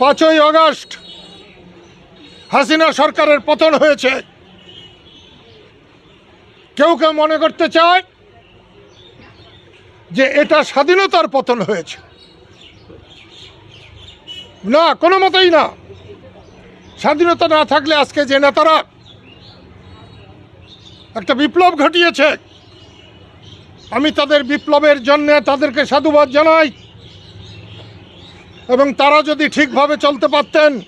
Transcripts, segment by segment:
পাঁচই আগস্ট হাসিনা সরকারের পতন হয়েছে। কেউ কেউ মনে করতে চায় যে এটা স্বাধীনতার পতন হয়েছে। না, কোনো মতেই না। স্বাধীনতা না থাকলে আজকে যে নেতারা একটা বিপ্লব ঘটিয়েছে, আমি তাদের বিপ্লবের জন্য তাদেরকে সাধুবাদ জানাই। এবং তারা যদি ঠিকভাবে চলতে পারতেন,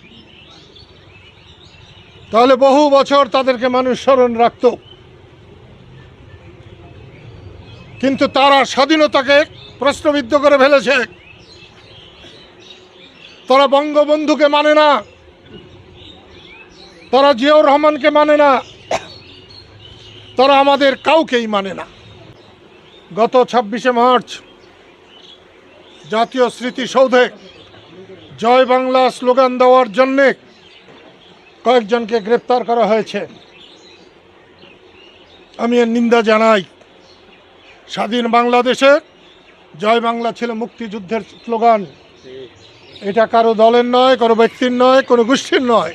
তাহলে বহু বছর তাদেরকে মানুষ স্মরণ রাখত। কিন্তু তারা স্বাধীনতাকে প্রশ্নবিদ্ধ করে ফেলেছে। তারা বঙ্গবন্ধুকে মানে না। তারা জিয়াউর রহমানকে মানে না। তারা আমাদের কাউকেই মানে না। গত ছাব্বিশে মার্চ জাতীয় স্মৃতিসৌধে জয় বাংলা স্লোগান দেওয়ার জন্যে কয়েকজনকে গ্রেপ্তার করা হয়েছে। আমি এর নিন্দা জানাই। স্বাধীন বাংলাদেশে জয় বাংলা ছিল মুক্তিযুদ্ধের স্লোগান। এটা কারও দলের নয়, কারও ব্যক্তির নয়, কোনো গোষ্ঠীর নয়।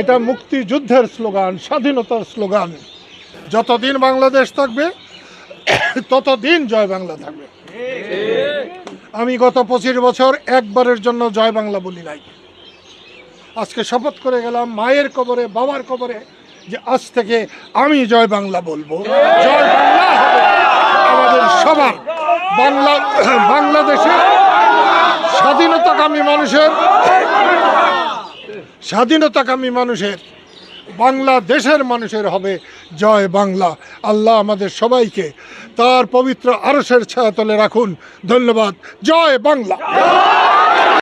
এটা মুক্তিযুদ্ধের স্লোগান, স্বাধীনতার স্লোগান। যতদিন বাংলাদেশ থাকবে, ততদিন জয় বাংলা থাকবে। আমি গত পঁচিশ বছর একবারের জন্য জয় বাংলা বলি নাই। আজকে শপথ করে গেলাম মায়ের কবরে, বাবার কবরে যে আজ থেকে আমি জয় বাংলা বলব। জয় বাংলা আমাদের সবার। বাংলা বাংলাদেশে স্বাধীনতাকামী মানুষের স্বাধীনতাকামী মানুষের বাংলাদেশের মানুষের হবে জয় বাংলা। আল্লাহ আমাদের সবাইকে তার পবিত্র আরসের ছায়াতলে রাখুন। ধন্যবাদ। জয় বাংলা।